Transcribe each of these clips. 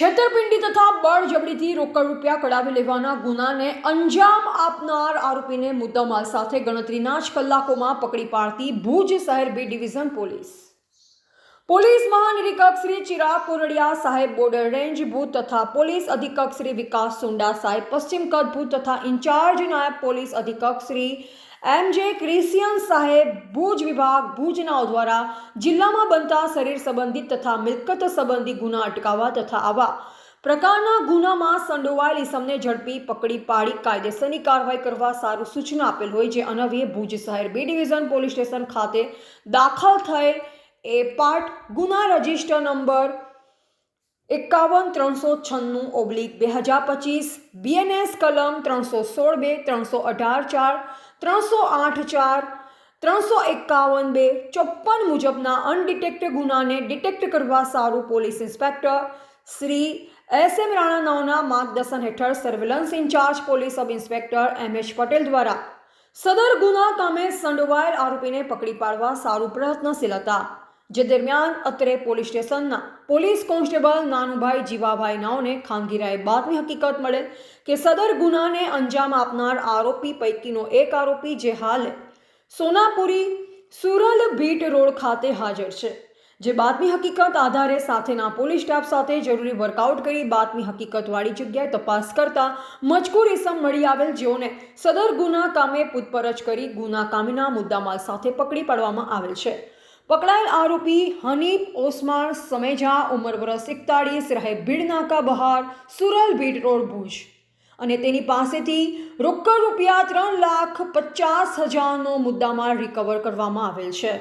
છેતરપિંડી તથા બળજબડીથી રોકડ રૂપિયા કઢાવી લેવાના ગુનાને અંજામ આપનાર આરોપીને મુદ્દામાલ સાથે ગણતરીના જ કલાકોમાં પકડી પાડતી ભુજ શહેર બી ડિવિઝન પોલીસ. પોલીસ મહાનિરીક્ષક શ્રી ચિરાગ કોરડિયા સાહેબ બોર્ડર રેન્જ ભૂત તથા પોલીસ અધિક્ષક શ્રી વિકાસ સુંડા સાહેબ, પશ્ચિમ કચ્છ ભૂત તથા ઇન્ચાર્જ નાયબ પોલીસ અધિક્ષક શ્રી એમ જે ક્રિશિયન સાહેબ, ભુજ વિભાગ ભુજનાઓ દ્વારા જિલ્લામાં બનતા શરીર સંબંધિત તથા મિલકત સંબંધી ગુના અટકાવવા તથા આવા પ્રકારના ગુનામાં સંડોવાયેલ ઇસમને ઝડપી પકડી પાડી કાયદેસરની કાર્યવાહી કરવા સારું સૂચના આપેલ હોય, જે અનવ્યે ભુજ શહેર બી ડિવિઝન પોલીસ સ્ટેશન ખાતે દાખલ થયેલ એ પાર્ટ ગુના રજિસ્ટર નંબર એકાવન ત્રણસો છન્નું ઓબ્લિક બે હજાર પચીસ, બીએનએસ કલમ ત્રણસો સોળ બે, ત્રણસો અઢાર ચાર, ત્રણસો આઠ ચાર, ત્રણસો એકાવન બે, ચોપ્પન મુજબના અનડિટેક્ટ ગુનાને ડિટેક્ટ કરવા સારું police inspector Shri S M Rana નાઓના માર્ગદર્શન હેઠળ surveillance in-charge police sub inspector M H Patel દ્વારા સદર ગુના કામે સંડોવાયેલ આરોપીને પકડી પાડવા સારું પ્રયત્નશીલ હતા. જે દરમિયાન અત્રે પોલીસ સ્ટેશનના પોલીસ કોન્સ્ટેબલ નાનુભાઈ જીવાભાઈ નાઓને ખાનગીરાએ બાતમી હકીકત મળેલ કે સદર ગુનાને અંજામ આપનાર આરોપી પૈકીનો એક આરોપી જે હાલ સોનાપુરી સુરલ ભીટ રોડ ખાતે હાજર છે. જે બાતમી હકીકત આધારે સાથેના પોલીસ સ્ટાફ સાથે જરૂરી વર્કઆઉટ કરી બાતમી હકીકતવાળી જગ્યાએ તપાસ કરતા મજકૂર ઇસમ મળી આવેલ જેઓને સદર ગુના કામે પૂછપરછ કરી ગુના કામીના મુદ્દામાલ સાથે પકડી પાડવામાં આવેલ છે. પકડાયેલ આરોપી હનીફ ઓસમાન સમેજા, ઉંમર વર્ષ એકતાળીસ, રહે ભીડ નાકા બહાર, સુરલ ભીડ રોડ ભુજ. અને તેની પાસેથી રોકડ રૂપિયા ત્રણ લાખ પચાસ હજારનો મુદ્દામાલ રિકવર કરવામાં આવેલ છે.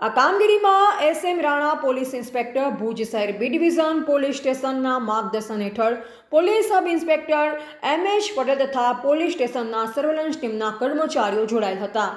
આ કામગીરીમાં S M Rana police inspector Bhuj શહેર બી ડિવિઝન પોલીસ સ્ટેશનના માર્ગદર્શન હેઠળ police sub inspector M H Patel તથા પોલીસ સ્ટેશનના સર્વેલન્સ ટીમના કર્મચારીઓ જોડાયેલ હતા.